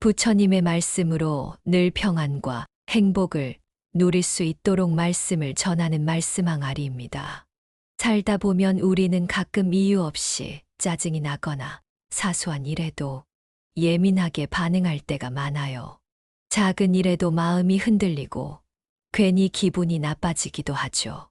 부처님의 말씀으로 늘 평안과 행복을 누릴 수 있도록 말씀을 전하는 말씀항아리입니다. 살다 보면 우리는 가끔 이유 없이 짜증이 나거나 사소한 일에도 예민하게 반응할 때가 많아요. 작은 일에도 마음이 흔들리고 괜히 기분이 나빠지기도 하죠.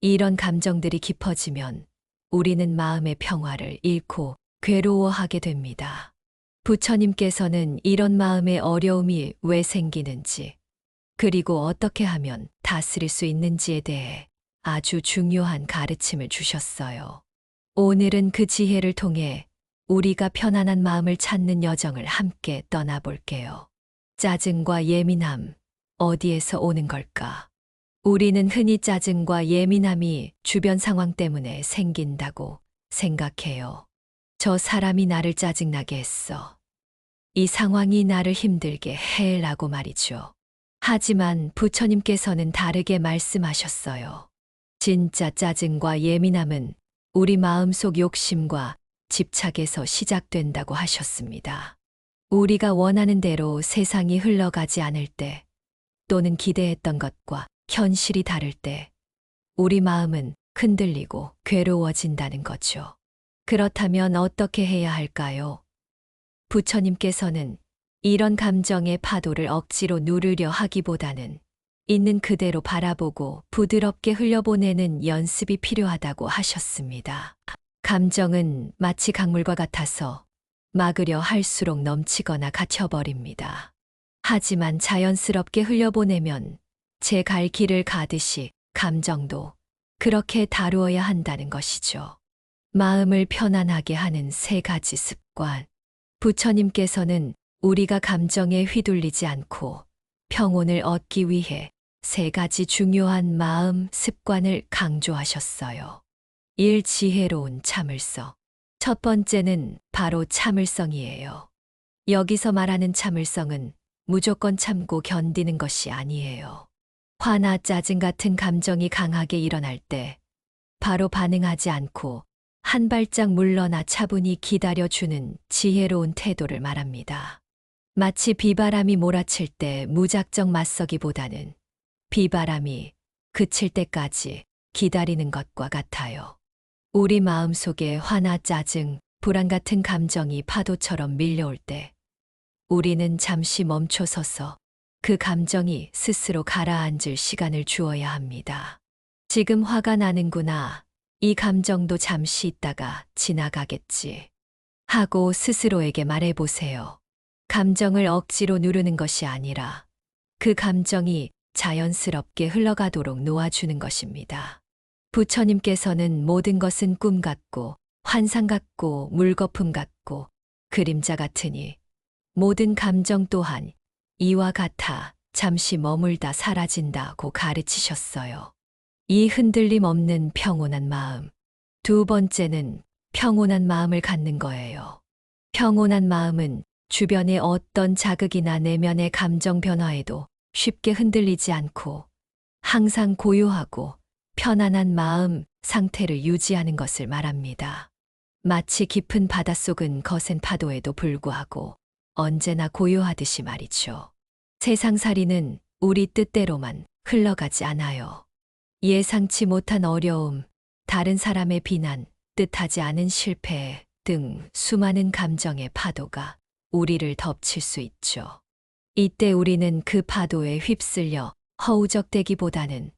이런 감정들이 깊어지면 우리는 마음의 평화를 잃고 괴로워하게 됩니다. 부처님께서는 이런 마음의 어려움이 왜 생기는지, 그리고 어떻게 하면 다스릴 수 있는지에 대해 아주 중요한 가르침을 주셨어요. 오늘은 그 지혜를 통해 우리가 편안한 마음을 찾는 여정을 함께 떠나볼게요. 짜증과 예민함, 어디에서 오는 걸까? 우리는 흔히 짜증과 예민함이 주변 상황 때문에 생긴다고 생각해요. 저 사람이 나를 짜증나게 했어. 이 상황이 나를 힘들게 해 라고 말이죠. 하지만 부처님께서는 다르게 말씀하셨어요. 진짜 짜증과 예민함은 우리 마음속 욕심과 집착에서 시작된다고 하셨습니다. 우리가 원하는 대로 세상이 흘러가지 않을 때, 또는 기대했던 것과 현실이 다를 때, 우리 마음은 흔들리고 괴로워진다는 거죠. 그렇다면 어떻게 해야 할까요? 부처님께서는 이런 감정의 파도를 억지로 누르려 하기보다는 있는 그대로 바라보고 부드럽게 흘려보내는 연습이 필요하다고 하셨습니다. 감정은 마치 강물과 같아서 막으려 할수록 넘치거나 갇혀버립니다. 하지만 자연스럽게 흘려보내면 제 갈 길을 가듯이 감정도 그렇게 다루어야 한다는 것이죠. 마음을 편안하게 하는 세 가지 습관. 부처님께서는 우리가 감정에 휘둘리지 않고 평온을 얻기 위해 세 가지 중요한 마음 습관을 강조하셨어요. 일 지혜로운 참을성. 첫 번째는 바로 참을성이에요. 여기서 말하는 참을성은 무조건 참고 견디는 것이 아니에요. 화나 짜증 같은 감정이 강하게 일어날 때 바로 반응하지 않고 한 발짝 물러나 차분히 기다려주는 지혜로운 태도를 말합니다. 마치 비바람이 몰아칠 때 무작정 맞서기보다는 비바람이 그칠 때까지 기다리는 것과 같아요. 우리 마음 속에 화나 짜증, 불안 같은 감정이 파도처럼 밀려올 때 우리는 잠시 멈춰서서 그 감정이 스스로 가라앉을 시간을 주어야 합니다. 지금 화가 나는구나. 이 감정도 잠시 있다가 지나가겠지. 하고 스스로에게 말해보세요. 감정을 억지로 누르는 것이 아니라 그 감정이 자연스럽게 흘러가도록 놓아주는 것입니다. 부처님께서는 모든 것은 꿈 같고 환상 같고 물거품 같고 그림자 같으니 모든 감정 또한 이와 같아 잠시 머물다 사라진다고 가르치셨어요. 이 흔들림 없는 평온한 마음. 두 번째는 평온한 마음을 갖는 거예요. 평온한 마음은 주변의 어떤 자극이나 내면의 감정 변화에도 쉽게 흔들리지 않고 항상 고요하고 편안한 마음 상태를 유지하는 것을 말합니다. 마치 깊은 바닷속은 거센 파도에도 불구하고 언제나 고요하듯이 말이죠. 세상살이는 우리 뜻대로만 흘러가지 않아요. 예상치 못한 어려움, 다른 사람의 비난, 뜻하지 않은 실패 등 수많은 감정의 파도가 우리를 덮칠 수 있죠. 이때 우리는 그 파도에 휩쓸려 허우적대기보다는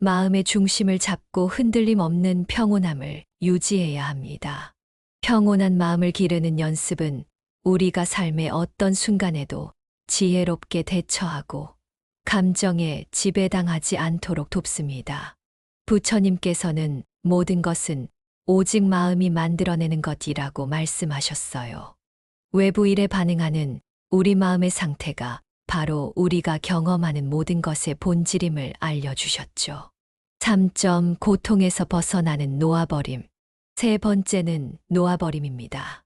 마음의 중심을 잡고 흔들림 없는 평온함을 유지해야 합니다. 평온한 마음을 기르는 연습은 우리가 삶의 어떤 순간에도 지혜롭게 대처하고 감정에 지배당하지 않도록 돕습니다. 부처님께서는 모든 것은 오직 마음이 만들어내는 것이라고 말씀하셨어요. 외부 일에 반응하는 우리 마음의 상태가 바로 우리가 경험하는 모든 것의 본질임을 알려주셨죠. 3점 고통에서 벗어나는 놓아버림. 세 번째는 놓아버림입니다.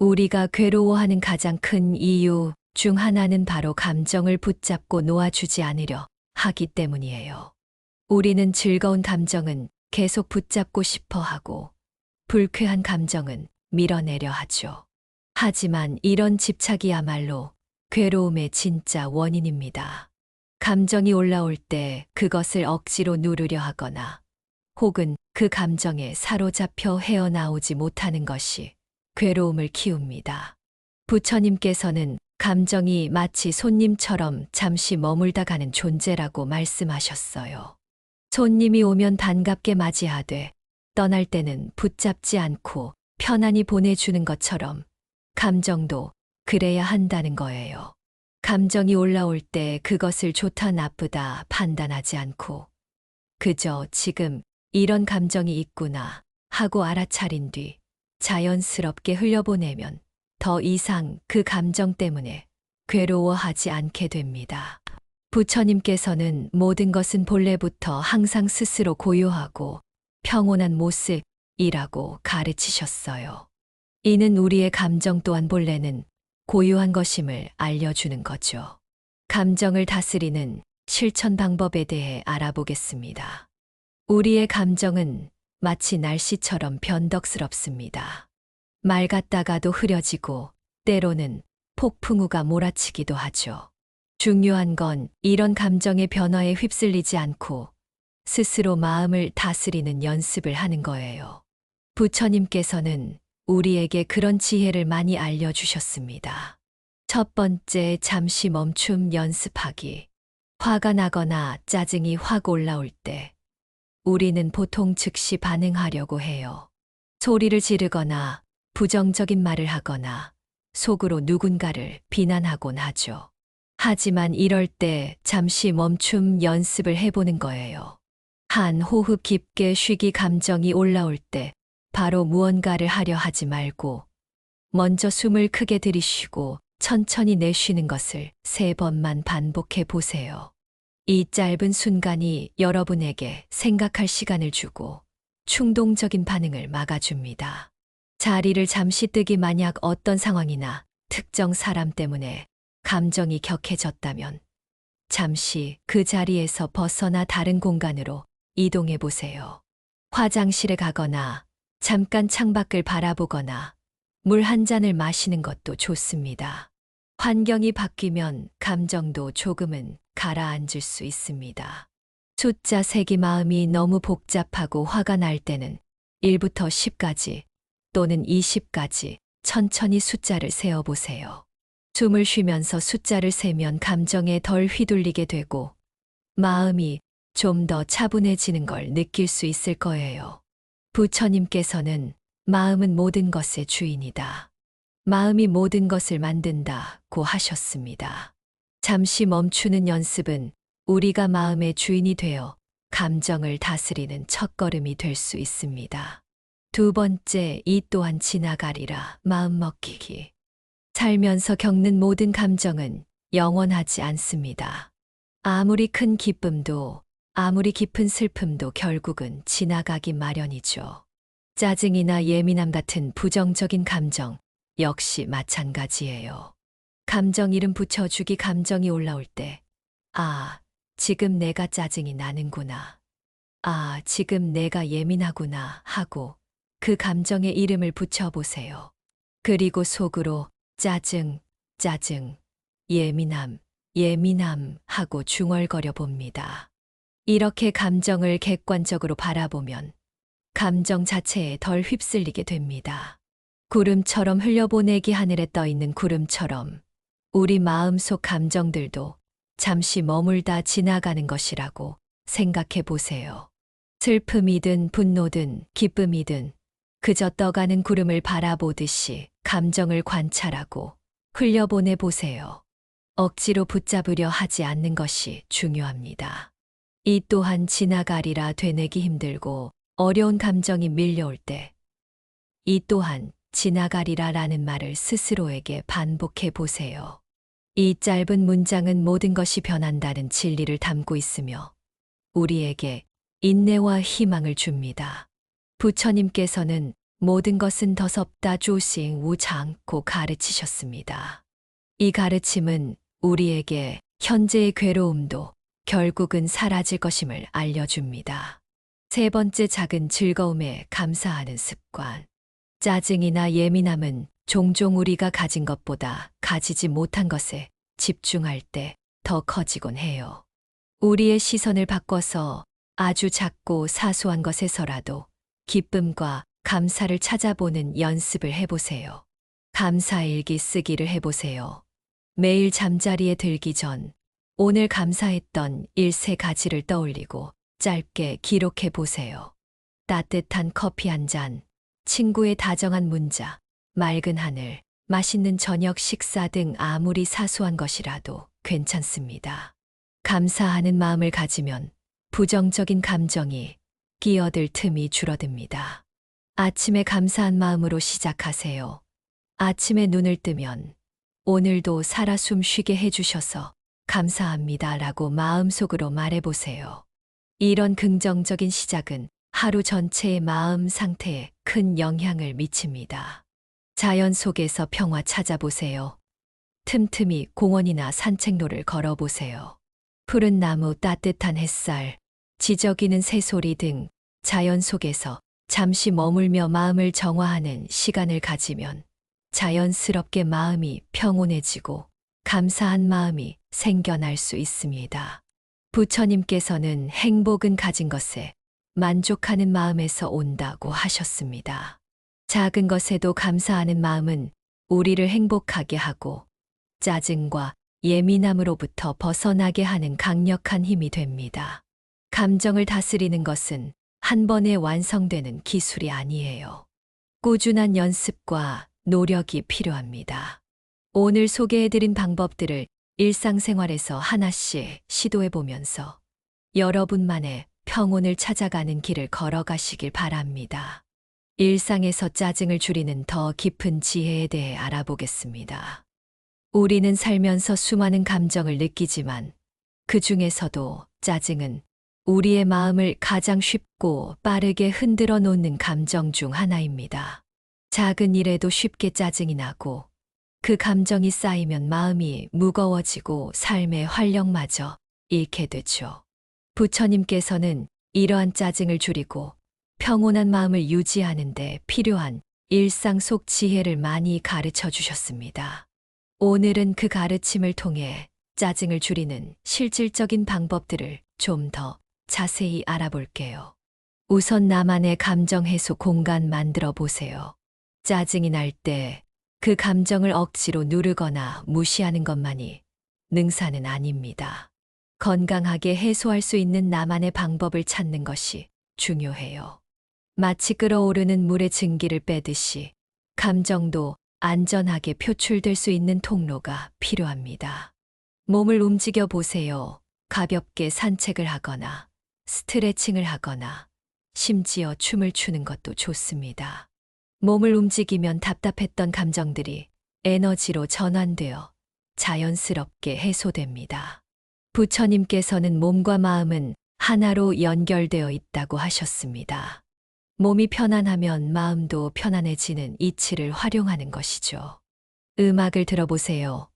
우리가 괴로워하는 가장 큰 이유 중 하나는 바로 감정을 붙잡고 놓아주지 않으려 하기 때문이에요. 우리는 즐거운 감정은 계속 붙잡고 싶어 하고 불쾌한 감정은 밀어내려 하죠. 하지만 이런 집착이야말로 괴로움의 진짜 원인입니다. 감정이 올라올 때 그것을 억지로 누르려 하거나 혹은 그 감정에 사로잡혀 헤어나오지 못하는 것이 괴로움을 키웁니다. 부처님께서는 감정이 마치 손님처럼 잠시 머물다 가는 존재라고 말씀하셨어요. 손님이 오면 반갑게 맞이하되 떠날 때는 붙잡지 않고 편안히 보내주는 것처럼 감정도 그래야 한다는 거예요. 감정이 올라올 때 그것을 좋다 나쁘다 판단하지 않고 그저 지금 이런 감정이 있구나 하고 알아차린 뒤 자연스럽게 흘려보내면 더 이상 그 감정 때문에 괴로워하지 않게 됩니다. 부처님께서는 모든 것은 본래부터 항상 스스로 고요하고 평온한 모습이라고 가르치셨어요. 이는 우리의 감정 또한 본래는 고요한 것임을 알려주는 거죠. 감정을 다스리는 실천 방법에 대해 알아보겠습니다. 우리의 감정은 마치 날씨처럼 변덕스럽습니다. 맑았다가도 흐려지고 때로는 폭풍우가 몰아치기도 하죠. 중요한 건 이런 감정의 변화에 휩쓸리지 않고 스스로 마음을 다스리는 연습을 하는 거예요. 부처님께서는 우리에게 그런 지혜를 많이 알려주셨습니다. 첫 번째, 잠시 멈춤 연습하기. 화가 나거나 짜증이 확 올라올 때 우리는 보통 즉시 반응하려고 해요. 소리를 지르거나 부정적인 말을 하거나 속으로 누군가를 비난하곤 하죠. 하지만 이럴 때 잠시 멈춤 연습을 해보는 거예요. 한 호흡 깊게 쉬기 감정이 올라올 때 바로 무언가를 하려 하지 말고 먼저 숨을 크게 들이쉬고 천천히 내쉬는 것을 세 번만 반복해 보세요. 이 짧은 순간이 여러분에게 생각할 시간을 주고 충동적인 반응을 막아줍니다. 자리를 잠시 뜨기 만약 어떤 상황이나 특정 사람 때문에 감정이 격해졌다면 잠시 그 자리에서 벗어나 다른 공간으로 이동해 보세요. 화장실에 가거나 잠깐 창밖을 바라보거나 물 한 잔을 마시는 것도 좋습니다. 환경이 바뀌면 감정도 조금은 가라앉을 수 있습니다. 숫자 세기 마음이 너무 복잡하고 화가 날 때는 1부터 10까지 또는 20까지 천천히 숫자를 세어보세요. 숨을 쉬면서 숫자를 세면 감정에 덜 휘둘리게 되고 마음이 좀 더 차분해지는 걸 느낄 수 있을 거예요. 부처님께서는 마음은 모든 것의 주인이다. 마음이 모든 것을 만든다고 하셨습니다. 잠시 멈추는 연습은 우리가 마음의 주인이 되어 감정을 다스리는 첫걸음이 될 수 있습니다. 두 번째, 이 또한 지나가리라 마음 먹기기. 살면서 겪는 모든 감정은 영원하지 않습니다. 아무리 큰 기쁨도 아무리 깊은 슬픔도 결국은 지나가기 마련이죠. 짜증이나 예민함 같은 부정적인 감정 역시 마찬가지예요. 감정 이름 붙여주기 감정이 올라올 때, 아, 지금 내가 짜증이 나는구나. 아, 지금 내가 예민하구나 하고 그 감정의 이름을 붙여보세요. 그리고 속으로 짜증, 짜증, 예민함, 예민함 하고 중얼거려 봅니다. 이렇게 감정을 객관적으로 바라보면 감정 자체에 덜 휩쓸리게 됩니다. 구름처럼 흘려보내기 하늘에 떠 있는 구름처럼 우리 마음속 감정들도 잠시 머물다 지나가는 것이라고 생각해 보세요. 슬픔이든 분노든 기쁨이든 그저 떠가는 구름을 바라보듯이 감정을 관찰하고 흘려보내 보세요. 억지로 붙잡으려 하지 않는 것이 중요합니다. 이 또한 지나가리라 되뇌기 힘들고 어려운 감정이 밀려올 때, 이 또한 지나가리라 라는 말을 스스로에게 반복해 보세요. 이 짧은 문장은 모든 것이 변한다는 진리를 담고 있으며 우리에게 인내와 희망을 줍니다. 부처님께서는 모든 것은 더섭다 조싱 우장고 가르치셨습니다. 이 가르침은 우리에게 현재의 괴로움도 결국은 사라질 것임을 알려줍니다. 세 번째 작은 즐거움에 감사하는 습관. 짜증이나 예민함은 종종 우리가 가진 것보다 가지지 못한 것에 집중할 때 더 커지곤 해요. 우리의 시선을 바꿔서 아주 작고 사소한 것에서라도 기쁨과 감사를 찾아보는 연습을 해보세요. 감사일기 쓰기를 해보세요. 매일 잠자리에 들기 전 오늘 감사했던 일 세 가지를 떠올리고 짧게 기록해 보세요. 따뜻한 커피 한 잔, 친구의 다정한 문자, 맑은 하늘, 맛있는 저녁 식사 등 아무리 사소한 것이라도 괜찮습니다. 감사하는 마음을 가지면 부정적인 감정이 끼어들 틈이 줄어듭니다. 아침에 감사한 마음으로 시작하세요. 아침에 눈을 뜨면 오늘도 살아 숨 쉬게 해주셔서 감사합니다 라고 마음속으로 말해보세요. 이런 긍정적인 시작은 하루 전체의 마음 상태에 큰 영향을 미칩니다. 자연 속에서 평화 찾아보세요. 틈틈이 공원이나 산책로를 걸어보세요. 푸른 나무, 따뜻한 햇살, 지저귀는 새소리 등 자연 속에서 잠시 머물며 마음을 정화하는 시간을 가지면 자연스럽게 마음이 평온해지고 감사한 마음이 생겨날 수 있습니다. 부처님께서는 행복은 가진 것에 만족하는 마음에서 온다고 하셨습니다. 작은 것에도 감사하는 마음은 우리를 행복하게 하고 짜증과 예민함으로부터 벗어나게 하는 강력한 힘이 됩니다. 감정을 다스리는 것은 한 번에 완성되는 기술이 아니에요. 꾸준한 연습과 노력이 필요합니다. 오늘 소개해드린 방법들을 일상생활에서 하나씩 시도해 보면서 여러분만의 평온을 찾아가는 길을 걸어가시길 바랍니다. 일상에서 짜증을 줄이는 더 깊은 지혜에 대해 알아보겠습니다. 우리는 살면서 수많은 감정을 느끼지만 그 중에서도 짜증은 우리의 마음을 가장 쉽고 빠르게 흔들어 놓는 감정 중 하나입니다. 작은 일에도 쉽게 짜증이 나고 그 감정이 쌓이면 마음이 무거워지고 삶의 활력마저 잃게 되죠. 부처님께서는 이러한 짜증을 줄이고 평온한 마음을 유지하는데 필요한 일상 속 지혜를 많이 가르쳐 주셨습니다. 오늘은 그 가르침을 통해 짜증을 줄이는 실질적인 방법들을 좀 더 자세히 알아볼게요. 우선 나만의 감정 해소 공간 만들어 보세요. 짜증이 날 때 그 감정을 억지로 누르거나 무시하는 것만이 능사는 아닙니다. 건강하게 해소할 수 있는 나만의 방법을 찾는 것이 중요해요. 마치 끓어오르는 물의 증기를 빼듯이 감정도 안전하게 표출될 수 있는 통로가 필요합니다. 몸을 움직여 보세요. 가볍게 산책을 하거나 스트레칭을 하거나 심지어 춤을 추는 것도 좋습니다. 몸을 움직이면 답답했던 감정들이 에너지로 전환되어 자연스럽게 해소됩니다. 부처님께서는 몸과 마음은 하나로 연결되어 있다고 하셨습니다. 몸이 편안하면 마음도 편안해지는 이치를 활용하는 것이죠. 음악을 들어보세요.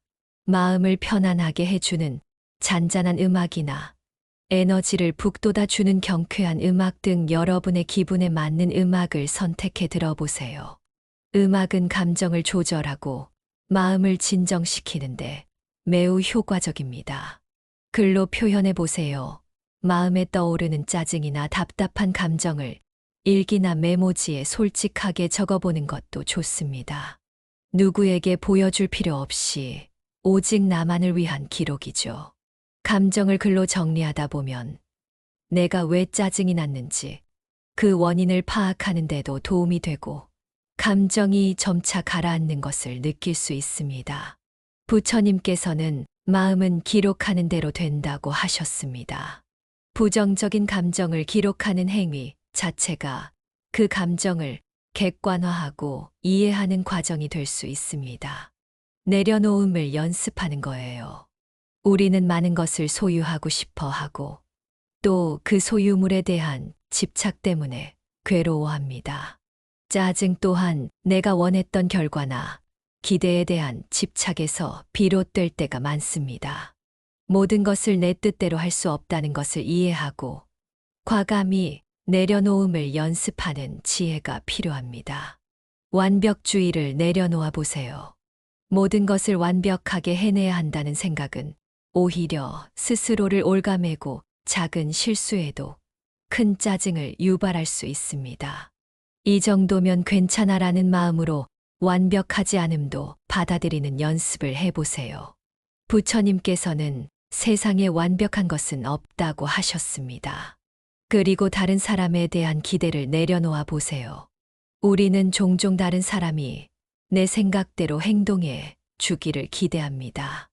마음을 편안하게 해주는 잔잔한 음악이나 에너지를 북돋아 주는 경쾌한 음악 등 여러분의 기분에 맞는 음악을 선택해 들어보세요. 음악은 감정을 조절하고 마음을 진정시키는데 매우 효과적입니다. 글로 표현해 보세요. 마음에 떠오르는 짜증이나 답답한 감정을 일기나 메모지에 솔직하게 적어보는 것도 좋습니다. 누구에게 보여줄 필요 없이 오직 나만을 위한 기록이죠. 감정을 글로 정리하다 보면 내가 왜 짜증이 났는지 그 원인을 파악하는 데도 도움이 되고 감정이 점차 가라앉는 것을 느낄 수 있습니다. 부처님께서는 마음은 기록하는 대로 된다고 하셨습니다. 부정적인 감정을 기록하는 행위 자체가 그 감정을 객관화하고 이해하는 과정이 될 수 있습니다. 내려놓음을 연습하는 거예요. 우리는 많은 것을 소유하고 싶어 하고 또 그 소유물에 대한 집착 때문에 괴로워합니다. 짜증 또한 내가 원했던 결과나 기대에 대한 집착에서 비롯될 때가 많습니다. 모든 것을 내 뜻대로 할 수 없다는 것을 이해하고 과감히 내려놓음을 연습하는 지혜가 필요합니다. 완벽주의를 내려놓아 보세요. 모든 것을 완벽하게 해내야 한다는 생각은 오히려 스스로를 올가매고 작은 실수에도 큰 짜증을 유발할 수 있습니다. 이 정도면 괜찮아라는 마음으로 완벽하지 않음도 받아들이는 연습을 해보세요. 부처님께서는 세상에 완벽한 것은 없다고 하셨습니다. 그리고 다른 사람에 대한 기대를 내려놓아 보세요. 우리는 종종 다른 사람이 내 생각대로 행동해 주기를 기대합니다.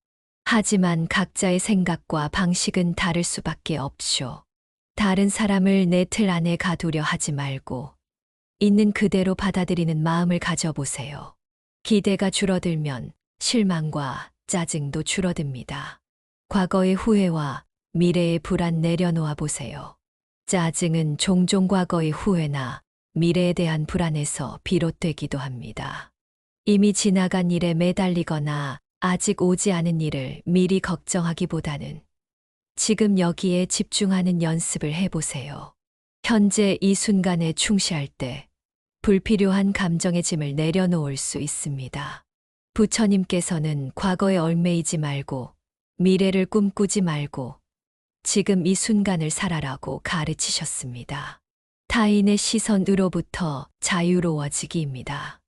하지만 각자의 생각과 방식은 다를 수밖에 없쇼. 다른 사람을 내 틀 안에 가두려 하지 말고 있는 그대로 받아들이는 마음을 가져보세요. 기대가 줄어들면 실망과 짜증도 줄어듭니다. 과거의 후회와 미래의 불안 내려놓아 보세요. 짜증은 종종 과거의 후회나 미래에 대한 불안에서 비롯되기도 합니다. 이미 지나간 일에 매달리거나 아직 오지 않은 일을 미리 걱정하기보다는 지금 여기에 집중하는 연습을 해보세요. 현재 이 순간에 충실할 때 불필요한 감정의 짐을 내려놓을 수 있습니다. 부처님께서는 과거에 얽매이지 말고 미래를 꿈꾸지 말고 지금 이 순간을 살아라고 가르치셨습니다. 타인의 시선으로부터 자유로워지기입니다.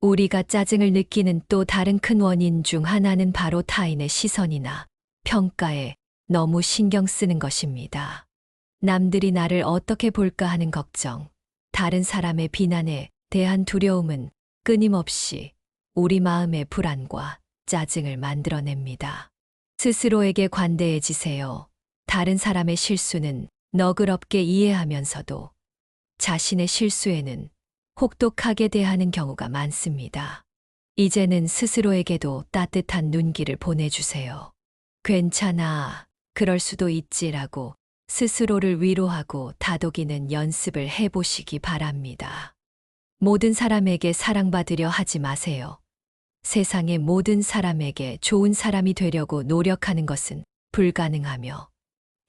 우리가 짜증을 느끼는 또 다른 큰 원인 중 하나는 바로 타인의 시선이나 평가에 너무 신경 쓰는 것입니다. 남들이 나를 어떻게 볼까 하는 걱정, 다른 사람의 비난에 대한 두려움은 끊임없이 우리 마음의 불안과 짜증을 만들어냅니다. 스스로에게 관대해지세요. 다른 사람의 실수는 너그럽게 이해하면서도 자신의 실수에는 혹독하게 대하는 경우가 많습니다. 이제는 스스로에게도 따뜻한 눈길을 보내주세요. 괜찮아. 그럴 수도 있지라고 스스로를 위로하고 다독이는 연습을 해보시기 바랍니다. 모든 사람에게 사랑받으려 하지 마세요. 세상의 모든 사람에게 좋은 사람이 되려고 노력하는 것은 불가능하며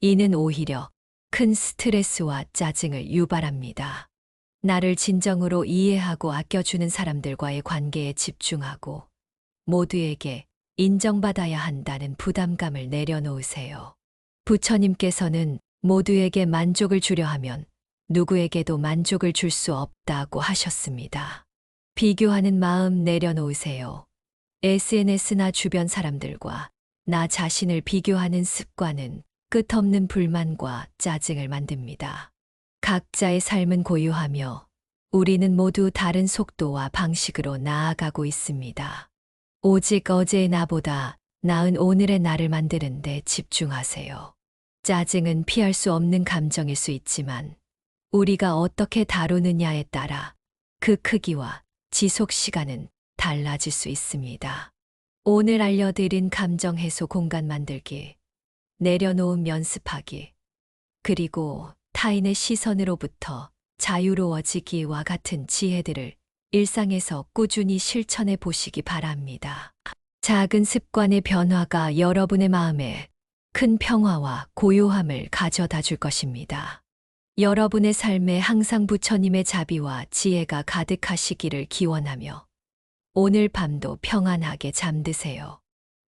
이는 오히려 큰 스트레스와 짜증을 유발합니다. 나를 진정으로 이해하고 아껴주는 사람들과의 관계에 집중하고 모두에게 인정받아야 한다는 부담감을 내려놓으세요. 부처님께서는 모두에게 만족을 주려 하면 누구에게도 만족을 줄 수 없다고 하셨습니다. 비교하는 마음 내려놓으세요. SNS나 주변 사람들과 나 자신을 비교하는 습관은 끝없는 불만과 짜증을 만듭니다. 각자의 삶은 고유하며 우리는 모두 다른 속도와 방식으로 나아가고 있습니다. 오직 어제의 나보다 나은 오늘의 나를 만드는데 집중하세요. 짜증은 피할 수 없는 감정일 수 있지만 우리가 어떻게 다루느냐에 따라 그 크기와 지속 시간은 달라질 수 있습니다. 오늘 알려드린 감정 해소 공간 만들기, 내려놓음 연습하기, 그리고 타인의 시선으로부터 자유로워지기와 같은 지혜들을 일상에서 꾸준히 실천해 보시기 바랍니다. 작은 습관의 변화가 여러분의 마음에 큰 평화와 고요함을 가져다 줄 것입니다. 여러분의 삶에 항상 부처님의 자비와 지혜가 가득하시기를 기원하며 오늘 밤도 평안하게 잠드세요.